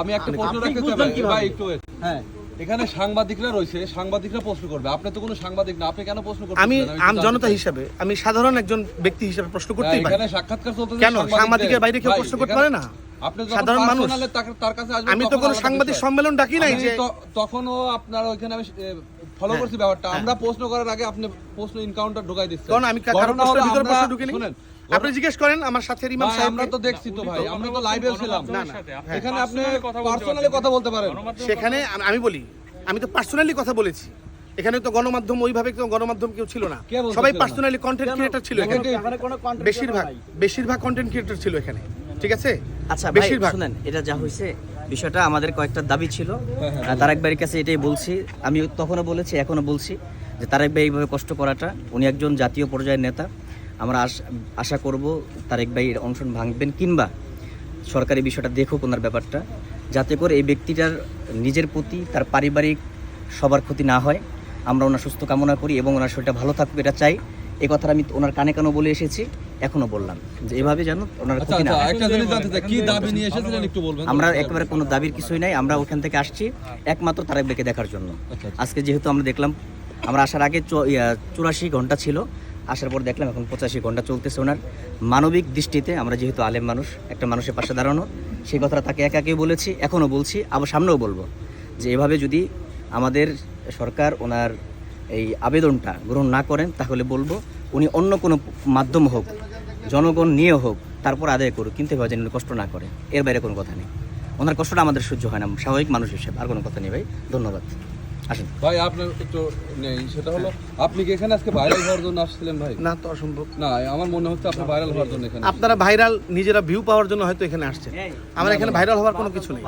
আমি একটা প্রশ্ন রাখতে চাই। ভাই একটু হ্যাঁ। এখানে সাংবাদিকরা রয়েছে সাংবাদিকরা প্রশ্ন করবে। আপনি তো কোনো সাংবাদিক না আপনি কেন প্রশ্ন করবেন আমি আম জনতা হিসাবে আমি সাধারণ একজন ব্যক্তি হিসাবে প্রশ্ন করতেই পারি। এখানে সাক্ষাৎকার চলতেছে কেন? সাংবাদিকের বাইরে কেউ প্রশ্ন করতে পারে না? সাধারণ মানুষ। তার কাছে আসবেন আমি তো কোনো সাংবাদিক সম্মেলন ডাকি নাই যে তখনও আপনার ওইখানে আমি ফলো করছি ব্যাপারটা। আমরা প্রশ্ন করার আগে আপনি প্রশ্ন এনকাউন্টার ঢুকাই দিচ্ছেন। কারণ আমি প্রশ্নের প্রশ্ন ঢুকিনি? শুনেন, আপনি জিজ্ঞেস করেন আমার সাথে ইমাম সাহেব আমরা তো দেখছি তো ভাই আমরা তো লাইভে ছিলাম। না, না। এখানে আপনি পার্সোনালি কথা বলতে পারেন। সেখানে আমি- বলি আমি তো পার্সোনালি কথা বলেছি। এখানে তো গণমাধ্যম ওইভাবে কেউ গণমাধ্যম কেউ ছিল না। সবাই পার্সোনালি কন্টেন্ট ক্রিয়েটর ছিল এখানে। কোনো content বেশিরভাগ বেশিরভাগ কন্টেন্ট ক্রিয়েটর ছিল এখানে। ঠিক আছে? আচ্ছা ভাই বেশিরভাগ। শুনেন এটা যা হয়েছে বিষয়টা আমাদের কয়েকটা দাবি ছিল। হ্যাঁ, আর তারেক ভাইয়ের কাছে এটাই বলছি। আমি তখনও বলেছি এখনও বলছি যে তারেক ভাই এইভাবে কষ্ট করাটা উনি একজন জাতীয় পর্যায়ের নেতা। আমরা আশ- আশা করব তারেক ভাই এর অনশন ভাঙবেন কিংবা সরকারি বিষয়টা দেখুক ওনার ব্যাপারটা যাতে করে এই ব্যক্তিটার নিজের প্রতি তার পারিবারিক সবার ক্ষতি না হয়। আমরা ওনার সুস্থ কামনা করি এবং ওনার শরীরটা ভালো থাকুক এটা চাই। এই কথাটা আমি ওনার কানে কানে বলে এসেছি এখনও বললাম। যে এভাবে যেন ওনার আচ্ছা ক্ষতি না আচ্ছা আমরা একেবারে কোনো দাবির কিছুই নাই আমরা ওখান থেকে আসছি একমাত্র তারেক ভাইকে দেখার জন্য। আচ্ছা। আজকে যেহেতু আমরা দেখলাম আমরা আসার আগে চুরাশি ঘণ্টা ছিল আসার পর দেখলাম এখন পঁচাশি ঘণ্টা চলতেছে ওনার। মানবিক দৃষ্টিতে আমরা যেহেতু আলেম মানুষ, একটা মানুষের পাশে দাঁড়ানো সেই কথাটা তাকে একাকেই বলেছি, এখনও বলছি, আবার সামনেও বলব যে এভাবে যদি আমাদের সরকার ওনার এই আবেদনটা গ্রহণ না করেন, তাহলে বলব উনি অন্য কোনো মাধ্যম হোক, জনগণ নিয়ে হোক, তারপর আদায় করুক, কিন্তু এভাবে যেন কষ্ট না করে এর বাইরে কোনো কথা নেই। ওনার কষ্টটা আমাদের সহ্য হয় না, স্বাভাবিক মানুষ হিসেবে, আর কোনো কথা নেই ভাই। ধন্যবাদ। আসেন। ভাই আপনার একটু নেই সেটা হলো আপনি কি এখানে আজকে ভাইরাল হওয়ার জন্য আসছিলেন ভাই? না তো অসম্ভব। না আমার মনে হচ্ছে আপনি ভাইরাল হওয়ার জন্য এখানে আপনারা ভাইরাল নিজেরা ভিউ পাওয়ার জন্য হয়তো এখানে আসছেন। আমার এখানে ভাইরাল হওয়ার কোনো কিছু নেই।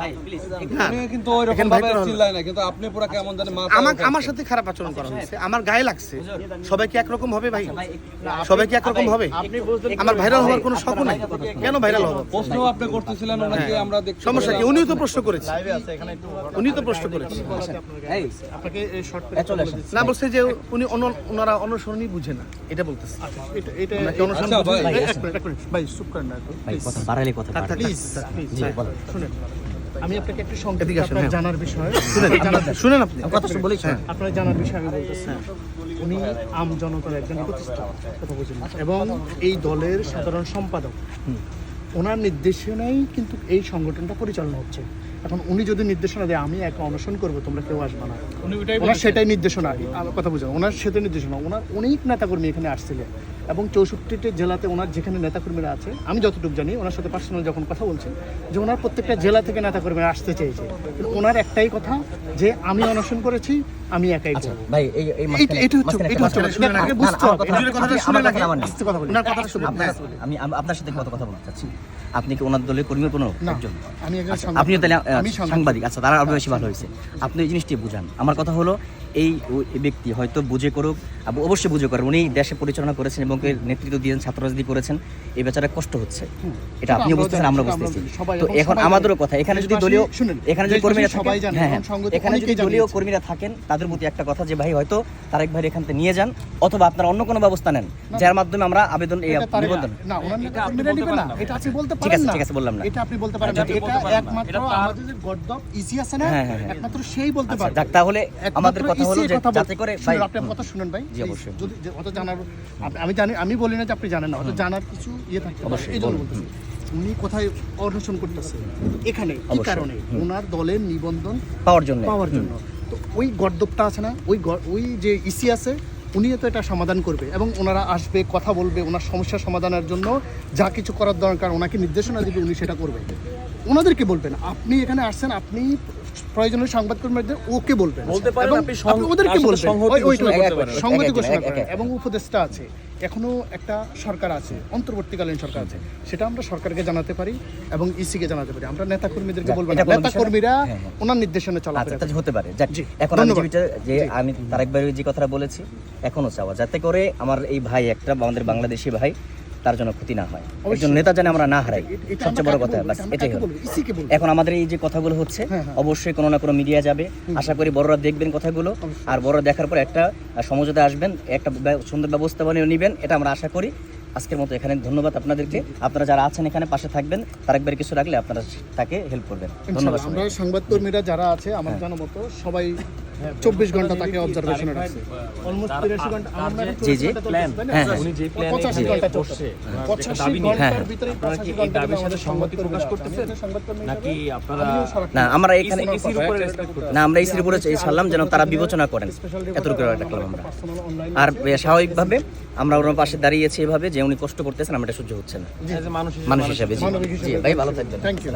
কিন্তু ওই রকম ভাবে। চিল্লাই না কিন্তু আপনি পুরো কেমন জানেন মাথা আমার আমার সাথে খারাপ আচরণ করা হয়েছে। আমার গায়ে লাগছে। সবাই কি একরকম হবে ভাই? সবাই কি একরকম হবে? আমার ভাইরাল হওয়ার কোনো শখ নাই। কেন ভাইরাল হব? প্রশ্ন আপনি করতেছিলেন ওনাকে আমরা দেখতে সমস্যা কি? উনিও তো প্রশ্ন করেছে। লাইভে আছে এখানে একটু উনি তো প্রশ্ন করেছে। আপনাকে এই শর্ট চলে আসেন। না বলছে যে উনি ওনারা অনুসরণই বুঝে না। এটা বলতেছে। এটা এটা আমরা অনুসরণ আচ্ছা, ভাই। চুপ করেন না একটু ভাই কথা বাড়ালে কথা প্লিজ প্লিজ জি, বলেন। শুনেন। আমি আপনাকে একটু আপনার হ্যাঁ। জানার বিষয় শুনেন শুনেন আপনি। কথা শুনে বলি হ্যাঁ। আপনার জানার বিষয় আমি বলতেছি উনি আম জনতার একজন প্রতিষ্ঠা কথা বুঝেন এবং এই দলের সাধারণ সম্পাদক। ওনার নির্দেশনাই কিন্তু এই সংগঠনটা পরিচালনা হচ্ছে। এখন উনি যদি নির্দেশনা দেয় আমি একা অনশন করব তোমরা কেউ আসবে না। ওনার সেটাই নির্দেশনা। কথা বুঝেন ওনার সেটাই নির্দেশনা। ওনার অনেক নেতাকর্মী এখানে আসছিলেন এবং চৌষট্টিটি জেলাতে ওনার যেখানে নেতাকর্মীরা আছে আমি যতটুকু জানি ওনার সাথে পার্সোনাল যখন কথা বলছি যে ওনার প্রত্যেকটা জেলা থেকে নেতাকর্মীরা আসতে চেয়েছে। কিন্তু ওনার একটাই কথা যে আমি অনশন করেছি আমি একাই আচ্ছা ভাই এই এই এটা হচ্ছে এটা হচ্ছে আগে না, না, বুঝতে হবে। কথাটা শুনে লাগে। আমার নেই। আস্তে কথা বলি। ওনার কথা শুনুন আমি আপনার সাথে কত কথা বলতে চাচ্ছি। আপনি কি ওনার দলের কর্মীর কোনো একজন? আমি একজন আচ্ছা, তাহলে সাংবাদিক। আচ্ছা তারা আরও বেশি ভালো হয়েছে। আপনি এই জিনিসটি বুঝান। আমার কথা হলো এই ব্যক্তি হয়তো বুঝে করুক অবশ্যই বুঝে করেন উনি দেশে পরিচালনা করেছেন এবং নেতৃত্ব দিয়েছেন ছাত্র রাজনীতি করেছেন। এই বেচারা কষ্ট হচ্ছে। এটা আপনিও বুঝতেছেন আমরা বুঝতেছি। তো এখন আমাদেরও কথা এখানে যদি দলীয় এখানে যদি কর্মীরা থাকেন হ্যাঁ হ্যাঁ। এখানে যদি দলীয় কর্মীরা থাকেন তাদের প্রতি একটা কথা যে ভাই হয়তো তারেক ভাই এখান থেকে নিয়ে যান অথবা আপনারা অন্য কোনো ব্যবস্থা নেন। যার মাধ্যমে আমরা আবেদন এই এটা নিবন্ধন না ওনার নেতাকর্মীরা নিবে না। এটা আপনি বলতে ঠিক আছে, ঠিক আছে, বললাম না। এটা আপনি বলতে পারেন এটা একমাত্র আমাদের যে গর্দব ইসি আছে না হ্যাঁ, হ্যাঁ, হ্যাঁ। একমাত্র সেই বলতে আচ্ছা, পারে যাক, তাহলে আমাদের কথা হলো যে যাতে করে ভাই আপনি আমার কথা শুনেন ভাই। জি, অবশ্যই। যদি অত জানার আমি জানি আমি বলি না যে আপনি জানেন না অত জানার কিছু ইয়ে থাকে। অবশ্যই, এই জন্য। বলতেছি। উনি কোথায় অনশন করতেছে? এখানে কি কারণে? ওনার দলের নিবন্ধন পাওয়ার জন্য। পাওয়ার জন্য। তো ওই গর্দপটা আছে না? ওই গ- ওই যে ইসি আছে উনি তো এটা সমাধান করবে এবং ওনারা আসবে কথা বলবে ওনার সমস্যা সমাধানের জন্য যা কিছু করার দরকার ওনাকে নির্দেশনা দিবে উনি সেটা করবে। ওনাদেরকে বলবেন আপনি এখানে আসছেন আপনি প্রয়োজনীয় সংবাদকর্মীদের ওকে বলবেন। বলতে পারেন, আপনি ওদেরকে বলবেন। সংহতি ঘোষণা করেন এবং উপদেষ্টা আছে। এখনও একটা সরকার আছে অন্তর্বর্তীকালীন সরকার আছে। সেটা আমরা সরকারকে জানাতে পারি এবং ইসিকে জানাতে পারি। আমরা নেতা কর্মীদেরকে বলব নেতা কর্মীরা হ্যাঁ, হ্যাঁ। ওনার নির্দেশনা আচ্ছা চলাফেরা তা হতে পারে। এখন আমি যেটা যে আমি তারেক ভাইয়ের যে কথাটা বলেছি এখনও চাওয়া। যাতে করে আমার এই ভাই একটা আমাদের বাংলাদেশি ভাই তার জন্য ক্ষতি না হয়। একজন নেতা জানে আমরা না হারাই। সবচেয়ে বড় কথা বাস এটাই হলো। এখন আমাদের এই যে কথাগুলো হচ্ছে হ্যাঁ, হ্যাঁ। অবশ্যই কোনো না কোনো মিডিয়া যাবে। আশা করি বড়রা দেখবেন কথাগুলো আর বড়রা দেখার পর একটা সমঝোতা আসবেন একটা সুন্দর ব্যবস্থাপনা নেবেন এটা আমরা আশা করি। আজকের মতো এখানে ধন্যবাদ আপনাদেরকে। আপনারা যারা আছেন এখানে পাশে থাকবেন তার একবার কিছু রাখলে আপনারা তাকে হেল্প করবেন। ধন্যবাদ আমরা সংবাদকর্মীরা যারা আছে আমার জানা মতো সবাই চব্বিশ ঘণ্টা তাকে অবজারভেশনে রাখছে। অলমোস্ট তিরাশি ঘণ্টা আমরা জি, জি। প্ল্যান হ্যাঁ, হ্যাঁ। উনি যে প্ল্যান পঁচাশি ঘণ্টা চলছে। পঁচাশি ঘণ্টার হ্যাঁ। ভিতরে আপনারা কি দাবির সাথে সম্মতি প্রকাশ করতেছেন? নাকি আপনারা না আমরা এখানে এসির উপরে না আমরা ইসির উপরে ছাড়লাম যেন তারা বিবেচনা করেন। এতটুকু রাখলাম আমরা। আর স্বাভাবিকভাবে আমরা ওনার পাশে দাঁড়িয়েছি এভাবে যে উনি কষ্ট করতেছেন আমার এটা সহ্য হচ্ছে না। মানুষ হিসাবে জি। ভাই ভালো থাকবেন। Thank you